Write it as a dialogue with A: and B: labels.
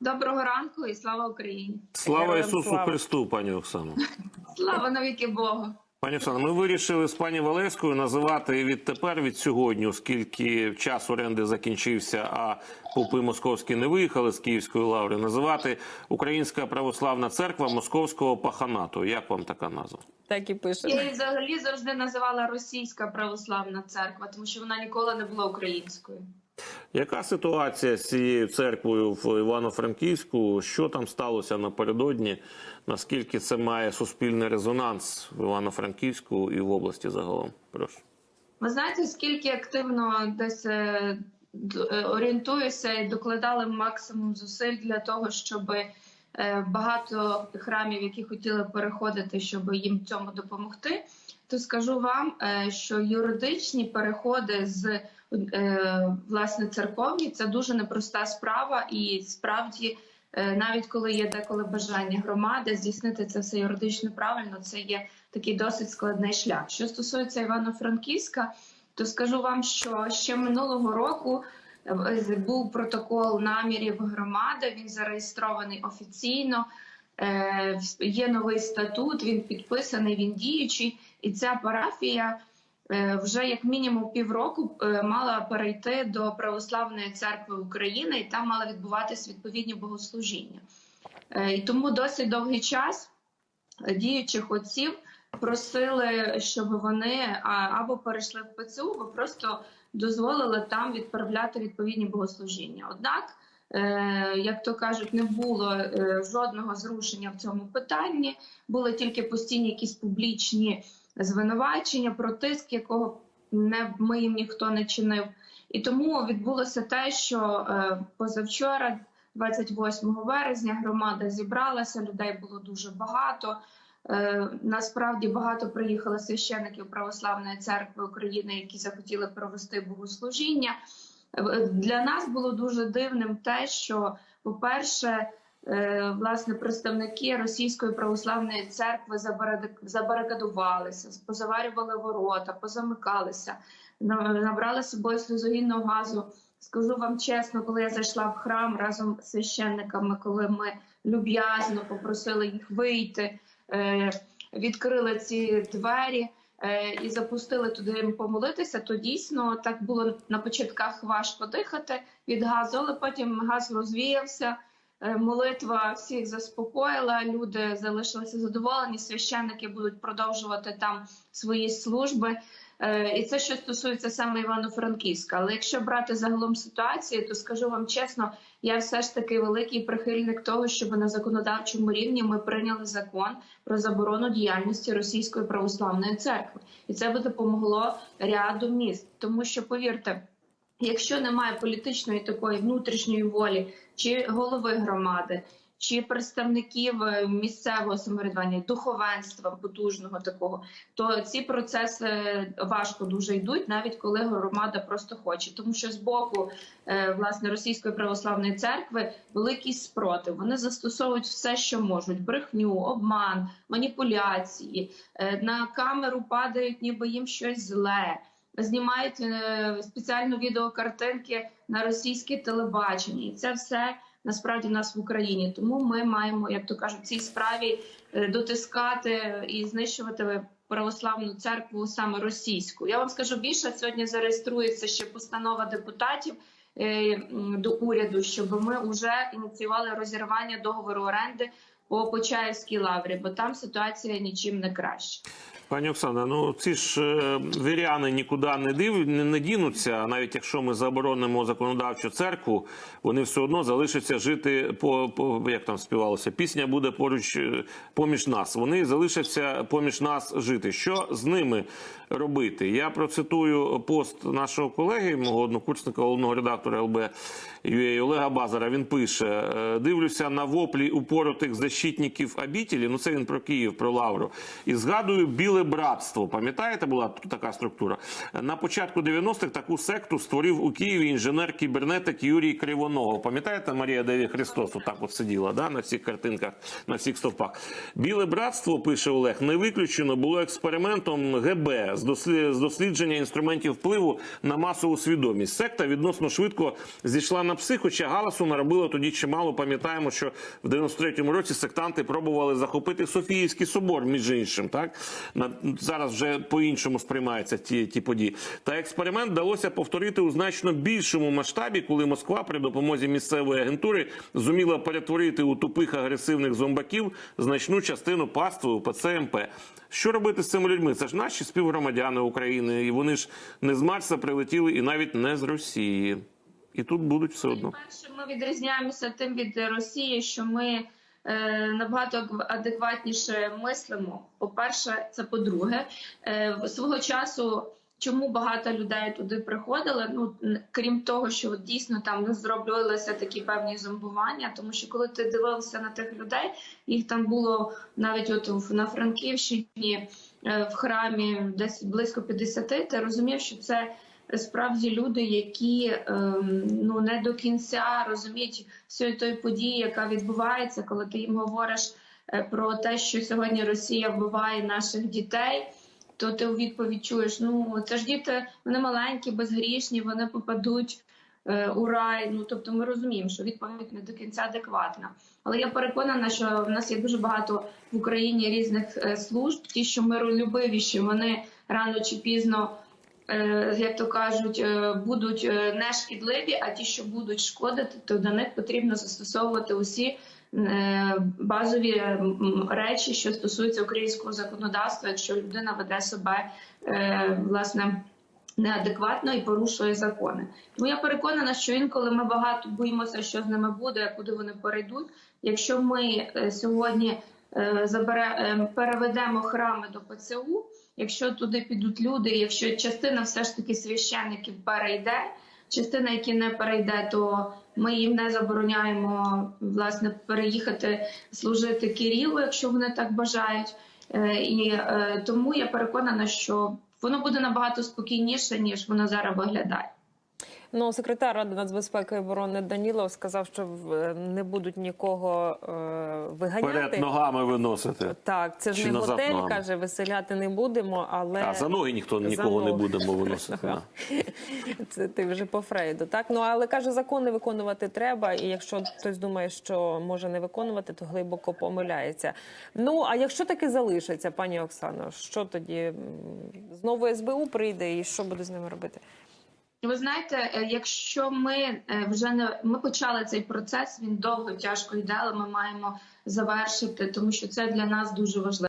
A: Доброго ранку і слава Україні!
B: Слава Ісусу
C: слава.
B: Христу, пані Оксано.
A: Слава навіки Богу!
B: Пані Оксано, ми вирішили з пані Валевською називати відтепер, від сьогодні, оскільки час оренди закінчився, а попи московські не виїхали з Київської лаври, називати Українська православна церква Московського паханату. Як вам така назва?
C: Так і пише.
A: Я її взагалі завжди називала Російська православна церква, тому що вона ніколи не була українською.
B: Яка ситуація з цією церквою в Івано-Франківську? Що там сталося напередодні? Наскільки це має суспільний резонанс в Івано-Франківську і в області загалом? Прошу.
A: Ви знаєте, скільки активно десь е, е, орієнтуюся і докладали максимум зусиль для того, щоб е, багато храмів, які хотіли переходити, щоб їм цьому допомогти. То скажу вам, що юридичні переходи з власне церковні це дуже непроста справа, і справді, е, навіть коли є деколи бажання громади здійснити це все юридично правильно, це є такий досить складний шлях. Що стосується Івано-Франківська, то скажу вам, що ще минулого року е, був протокол намірів громади. Він зареєстрований офіційно. Е, Є новий статут, він підписаний, він діючий, і ця парафія е, вже як мінімум півроку е, мала перейти до Православної церкви України, і там мали відбуватись відповідні богослужіння. Е, І тому досить довгий час е, діючих отців просили, щоб вони або перейшли в ПЦУ, або просто дозволили там відправляти відповідні богослужіння. Однак, е, як то кажуть, не було е, жодного зрушення в цьому питанні, були тільки постійні якісь публічні звинувачення про тиск, якого не ми їм ніхто не чинив. І тому відбулося те, що е, позавчора, 28 березня, громада зібралася, людей було дуже багато. Е, Насправді багато приїхало священиків Православної церкви України, які захотіли провести богослужіння. Е, Для нас було дуже дивним те, що, по-перше, власне, представники Російської православної церкви забарикадувалися, позаварювали ворота, позамикалися, набрали з собою сльозогінного газу. Скажу вам чесно, коли я зайшла в храм разом з священниками, коли ми люб'язно попросили їх вийти, е, відкрили ці двері е, і запустили туди їм помолитися, то дійсно так було на початках важко дихати від газу, але потім газ розвіявся. Е, Молитва всіх заспокоїла, люди залишилися задоволені. Священники будуть продовжувати там свої служби. Е, І це що стосується саме Івано-Франківська. Але якщо брати загалом ситуацію, то скажу вам чесно, я все ж таки великий прихильник того, щоб на законодавчому рівні ми прийняли закон про заборону діяльності Російської православної церкви, і це би допомогло ряду міст, тому що повірте. Якщо немає політичної такої внутрішньої волі, чи голови громади, чи представників е, місцевого самоврядування, духовенства потужного такого, то ці процеси важко дуже йдуть, навіть коли громада просто хоче, тому що з боку е, власне російської православної церкви великий спротив. Вони застосовують все, що можуть: брехню, обман, маніпуляції Е, на камеру падають, ніби їм щось зле. Знімають е, спеціально відеокартинки на російське телебачення, і це все насправді в нас в Україні. Тому ми маємо, як то кажуть, в цій справі е, дотискати і знищувати православну церкву саме російську. Я вам скажу більше сьогодні зареєструється ще постанова депутатів е, до уряду, щоб ми вже ініціювали розірвання договору оренди по Почаївській лаврі, бо там ситуація нічим не краща.
B: Пані Оксана, ну ці ж е, віряни нікуди не див не, дінуться. Навіть якщо ми заборонимо законодавчу церкву, вони все одно залишаться жити по, по як там співалося. Пісня буде поруч е, поміж нас. Вони залишаться поміж нас жити. Що з ними робити? Я процитую пост нашого колеги, мого однокурсника, головного редактора ЛБ UA Олега Базара. Він пише: е, дивлюся на воплі упоротих защитників обітелі. Ну це він про Київ, про Лавру, і згадую біле Біле братство. Пам'ятаєте, була така структура. На початку 90-х таку секту створив у Києві інженер-кібернетик Юрій Кривоногов. Пам'ятаєте, Марія Деві Христос отак от сиділа да, на всіх картинках, на всіх стовпах. Біле братство, пише Олег, не виключено було експериментом ГБ з дослідження інструментів впливу на масову свідомість. Секта відносно швидко зійшла на псих, хоча галасу наробило тоді чимало. Пам'ятаємо, що в 93-му році сектанти пробували захопити Софіївський собор, між іншим. Так на зараз вже по-іншому сприймаються ті, ті події. Та експеримент вдалося повторити у значно більшому масштабі, коли Москва при допомозі місцевої агентури зуміла перетворити у тупих агресивних зомбаків значну частину пастви УПЦ МП. Що робити з цими людьми? Це ж наші співгромадяни України, і вони ж не з Марса прилетіли, і навіть не з Росії. І тут будуть все одно.
A: Перше, ми відрізняємося тим від Росії, що ми набагато адекватніше мислимо. По-перше, це по-друге, е, свого часу. Чому багато людей туди приходили? Ну крім того, що дійсно там не зроблялися такі певні зомбування, тому що коли ти дивився на тих людей, їх там було навіть от на Франківщині е, в храмі десь близько 50, Ти розумів, що це справді люди, які ем, ну не до кінця розуміють всієї тої події, яка відбувається, коли ти їм говориш е, про те, що сьогодні Росія вбиває наших дітей. То ти у відповідь чуєш, ну це ж діти, вони маленькі, безгрішні, вони попадуть е, у рай. Ну тобто ми розуміємо, що відповідь не до кінця адекватна. Але я переконана, що в нас є дуже багато в Україні різних е, служб. Ті, що миролюбивіші, вони рано чи пізно як то кажуть, е, будуть е, не шкідливі, а ті, що будуть шкодити, то до них потрібно застосовувати усі е, базові речі, що стосуються українського законодавства, якщо людина веде себе е, власне. Неадекватно і порушує закони. Тому я переконана, що інколи ми багато боїмося, що з ними буде, куди вони перейдуть. Якщо ми е, сьогодні е, забере, е, переведемо храми до ПЦУ, якщо туди підуть люди, якщо частина все ж таки священників перейде, частина, які не перейде, то ми їм не забороняємо власне переїхати служити Кирилу, якщо вони так бажають. Е, І е, тому я переконана, що воно буде набагато спокійніше ніж воно зараз виглядає.
C: Ну, секретар Ради нацбезпеки і оборони Данілов сказав, що в- не будуть нікого е, виганяти.
B: Вперед ногами виносити.
C: Так, це ж
B: Чи
C: не готель,
B: ногами?
C: каже, виселяти не будемо, але
B: А за ноги ніхто
C: За
B: нікого не будемо виносити.
C: це ти вже по Фрейду. Так, ну але каже, закони виконувати треба. І якщо хтось думає, що може не виконувати, то глибоко помиляється. Ну а якщо таки залишиться, пані Оксано, що тоді знову СБУ прийде, і що буде з ними робити?
A: Ви знаєте, е, якщо ми е, вже не ми почали цей процес, він довго тяжко йде, але ми маємо завершити, тому що це для нас дуже важливо.